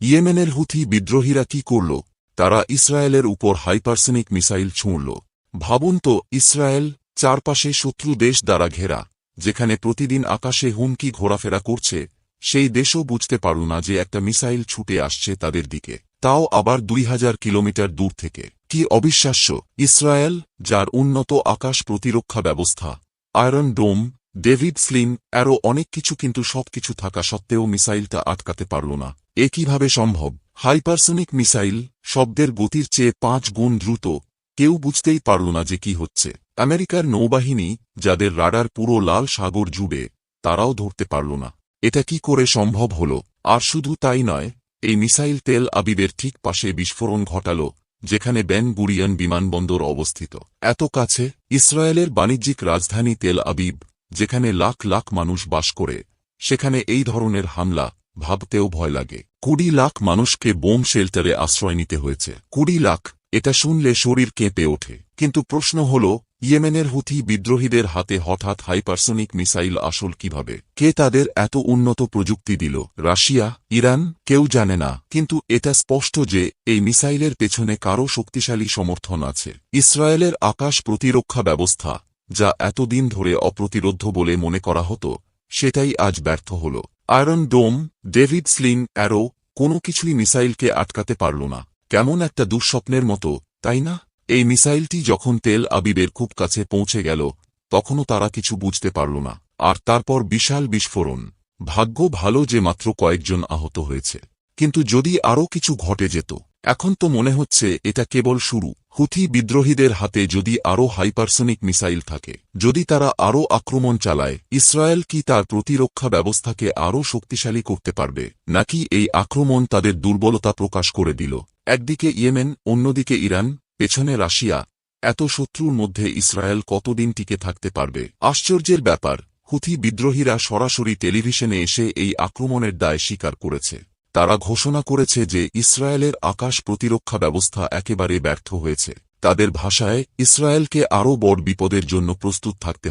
ইয়েমেনের হুথি বিদ্রোহীরা কি করল? তারা ইসরায়েলের উপর হাইপারসনিক মিসাইল ছুঁড়ল। ভাবুন তো, ইসরায়েল চারপাশে শত্রু দেশ দ্বারা ঘেরা, যেখানে প্রতিদিন আকাশে হুমকি ঘোরাফেরা করছে, সেই দেশও বুঝতে পারু না যে একটা মিসাইল ছুটে আসছে তাদের দিকে। তাও আবার দুই হাজার কিলোমিটার দূর থেকে। কি অবিশ্বাস্য! ইসরায়েল, যার উন্নত আকাশ প্রতিরক্ষা ব্যবস্থা, আয়রন ডোম ডেভিড স্লিম আরও অনেক কিছু কিন্তু সবকিছু থাকা সত্ত্বেও মিসাইলটা আটকাতে পারল না। এ কীভাবে সম্ভব? হাইপারসনিক মিসাইল শব্দের গতির চেয়ে পাঁচ গুণ দ্রুত। কেউ বুঝতেই পারল না যে কি হচ্ছে। আমেরিকার নৌবাহিনী, যাদের রাডার পুরো লাল সাগর জুড়ে, তারাও ধরতে পারল না। এটা কি করে সম্ভব হল? আর শুধু তাই নয়, এই মিসাইল তেল আবিবের ঠিক পাশে বিস্ফোরণ ঘটাল, যেখানে বেন গুরিয়ান বিমানবন্দর অবস্থিত। এত কাছে, ইসরায়েলের বাণিজ্যিক রাজধানী তেল আবিব যেখানে লাখ লাখ মানুষ বাস করে, সেখানে এই ধরনের হামলা ভাবতেও ভয় লাগে। কুড়ি লাখ মানুষকে বোম শেল্টারে আশ্রয় নিতে হয়েছে। কুড়ি লাখ, এটা শুনলে শরীর কেঁপে ওঠে। কিন্তু প্রশ্ন হল, ইয়েমেনের হুথি বিদ্রোহীদের হাতে হঠাৎ হাইপারসনিক মিসাইল আসল কীভাবে? কে তাদের এত উন্নত প্রযুক্তি দিল? রাশিয়া? ইরান? কেউ জানে না। কিন্তু এটা স্পষ্ট যে, এই মিসাইলের পেছনে কারও শক্তিশালী সমর্থন আছে। ইসরায়েলের আকাশ প্রতিরক্ষা ব্যবস্থা যা এতদিন ধরে অপ্রতিরোধ্য বলে মনে করা হতো, সেটাই আজ ব্যর্থ হল। Iron Dome, David Sling Arrow কোনো কিছুই মিসাইলকে আটকাতে পারল না। কেমন একটা দুঃস্বপ্নের মতো, তাই না? এই মিসাইলটি যখন তেল আবিবের খুব কাছে পৌঁছে গেল, তখনও তারা কিছু বুঝতে পারল না। আর তারপর বিশাল বিস্ফোরণ। ভাগ্য ভালো যে মাত্র কয়েকজন আহত হয়েছে। কিন্তু যদি আরও কিছু ঘটে যেত এখন তো মনে হচ্ছে এটা কেবল শুরু। হুথি বিদ্রোহীদের হাতে যদি আরও হাইপারসনিক মিসাইল থাকে, যদি তারা আরও আক্রমণ চালায়, ইসরায়েল কি তার প্রতিরক্ষা ব্যবস্থাকে আরও শক্তিশালী করতে পারবে? নাকি এই আক্রমণ তাদের দুর্বলতা প্রকাশ করে দিল? একদিকে ইয়েমেন, অন্যদিকে ইরান, পেছনে রাশিয়া। এত শত্রুর মধ্যে ইসরায়েল কতদিন টিকে থাকতে পারবে? আশ্চর্যের ব্যাপার, হুথি বিদ্রোহীরা সরাসরি টেলিভিশনে এসে এই আক্রমণের দায় স্বীকার করেছে। তারা ঘোষণা করেছে যে ইসরায়েলের আকাশ প্রতিরক্ষা ব্যবস্থা একেবারে ব্যর্থ হয়েছে। তাদের ভাষায়, ইসরায়েলকে আরও বড় বিপদের জন্য প্রস্তুত থাকতে